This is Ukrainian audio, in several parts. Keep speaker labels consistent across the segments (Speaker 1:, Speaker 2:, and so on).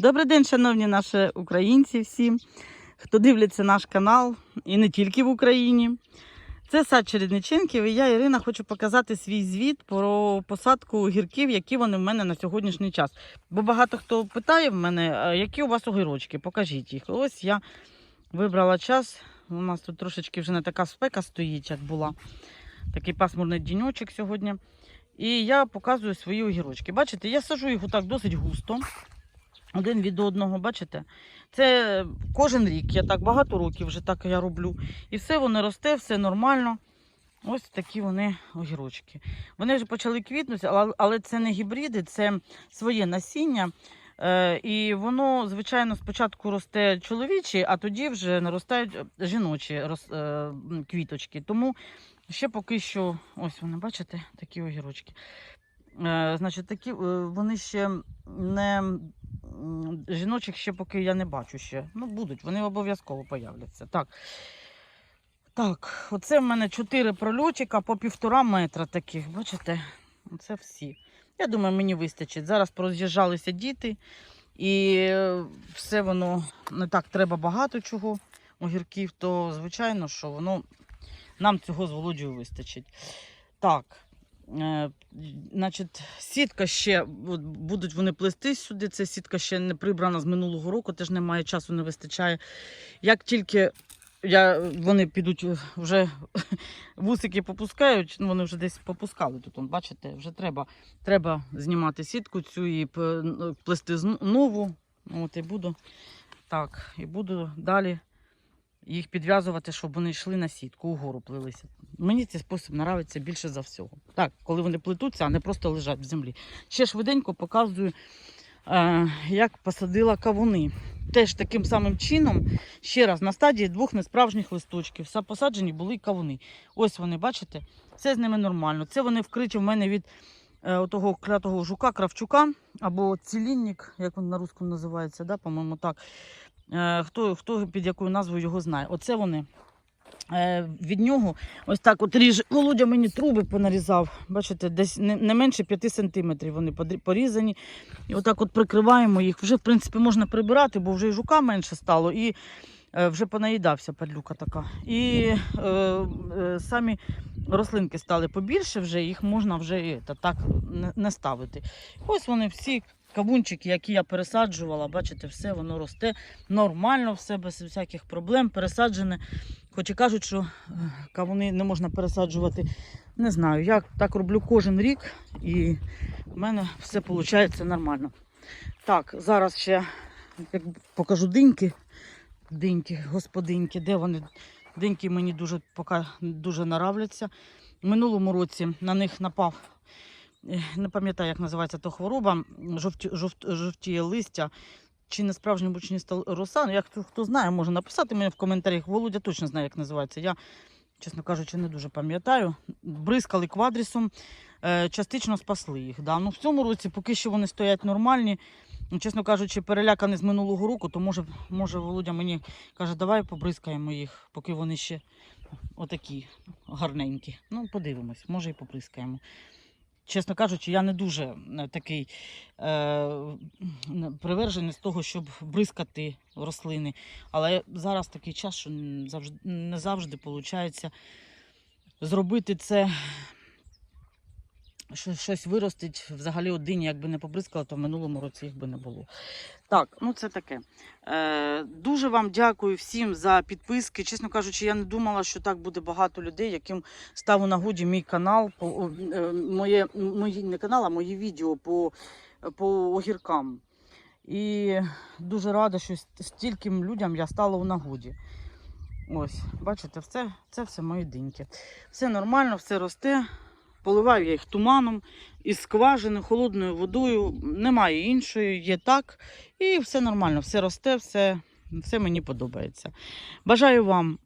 Speaker 1: Добрий день, шановні наші українці всі, хто дивляться наш канал і не тільки в Україні. Це сад Чередниченків і я, Ірина, хочу показати свій звіт про посадку огірків, які вони в мене на сьогоднішній час. Бо багато хто питає в мене, які у вас огірочки, покажіть їх. Ось я вибрала час. У нас тут трошечки вже не така спека стоїть, як була. Такий пасмурний діньочок сьогодні. І я показую свої огірочки. Бачите, я сажу їх отак досить густо. Один від одного, бачите? Це кожен рік. Я так багато років вже так я роблю. І все воно росте, все нормально. Ось такі вони огірочки. Вони вже почали квітнути, але, це не гібриди, це своє насіння. Е, і воно, звичайно, спочатку росте чоловічі, а тоді вже наростають жіночі роз, е, квіточки. Тому ще поки що, ось вони, бачите, такі огірочки. Е, значить, такі, е, вони ще не жіночих ще поки я не бачу ще. Ну, будуть, вони обов'язково появляться. Так. Так, оце в мене чотири прольотика по півтора метра таких, бачите? Це всі. Я думаю, мені вистачить. Зараз пороз'їжджалися діти, і е, все воно не так треба багато чого огірків, то звичайно, що воно нам цього з Володією вистачить. Так, значить, сітка ще будуть вони плести сюди. Це сітка ще не прибрана з минулого року, теж немає часу, не вистачає. Як тільки я, вони підуть е, вже вусики попускають, ну вони вже десь попускали тут. Бачите, вже треба, треба знімати сітку цю і ну, плести нову. От і буду так, і буду далі їх підв'язувати, щоб вони йшли на сітку, угору плилися. Мені цей спосіб подобається більше за всього. Так, коли вони плетуться, а не просто лежать в землі. Ще швиденько показую, е, як посадила кавуни. Теж таким самим чином, ще раз, на стадії двох несправжніх листочків. Посаджені були кавуни. Ось вони, бачите, все з ними нормально. Це вони вкриті в мене від е, того клятого жука, кравчука або цілінник, як він на русскому називається, да, по-моєму, так. Е, хто, хто під якою назвою його знає. Оце вони. Е, від нього ось так от ріже. Володя мені труби понарізав. Бачите, десь не, менше 5 сантиметрів вони порізані. І отак от прикриваємо їх. Вже, в принципі, можна прибирати, бо вже і жука менше стало, і е, вже понаїдався падлюка така. І е, е, самі рослинки стали побільше, вже їх можна вже так не ставити. Ось вони всі. Кавунчики, які я пересаджувала, бачите, все воно росте нормально, все без всяких проблем пересаджене. Хоч і кажуть, що е, кавуни не можна пересаджувати. Не знаю, я так роблю кожен рік і в мене все виходить нормально. Так, зараз ще як покажу диньки. Диньки, господиньки, де вони? Диньки мені дуже поки дуже нравляться. В минулому році на них напав, не пам'ятаю, як називається то хвороба, жовті, жовт, жовтіє листя. Чи не справжній бучніста роса? Ну, як хто, знає, може написати мені в коментарях. Володя точно знає, як називається. Я, чесно кажучи, не дуже пам'ятаю. Бризкали квадрісом, е, частично спасли їх. Да. Ну, в цьому році поки що вони стоять нормальні. Ну, чесно кажучи, переляканий з минулого року, то може, може Володя мені каже, давай побризкаємо їх, поки вони ще отакі гарненькі. Ну, подивимось, може і побризкаємо. Чесно кажучи, я не дуже е, такий е, привержений з того, щоб бризкати рослини. Але зараз такий час, що не завжди виходить зробити це, що щось виростить взагалі один, якби не побризкала, то в минулому році їх би не було. Так, ну це таке. Е, дуже вам дякую всім за підписки. Чесно кажучи, я не думала, що так буде багато людей, яким став у нагоді мій канал, по, е, моє, мої, не канал, а мої відео по, по огіркам. І дуже рада, що ст- стільким людям я стала у нагоді. Ось, бачите, все, це все мої диньки. Все нормально, все росте. Поливаю я їх туманом із скважини, холодною водою. Немає іншої, є так. І все нормально, все росте, все, все мені подобається. Бажаю вам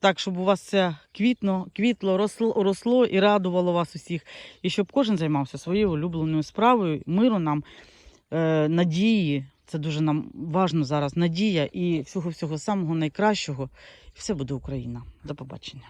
Speaker 1: так, щоб у вас все квітно, квітло, росло, росло і радувало вас усіх. І щоб кожен займався своєю улюбленою справою, миру нам, е, надії. Це дуже нам важно зараз. Надія і всього-всього самого найкращого. Все буде Україна. До побачення.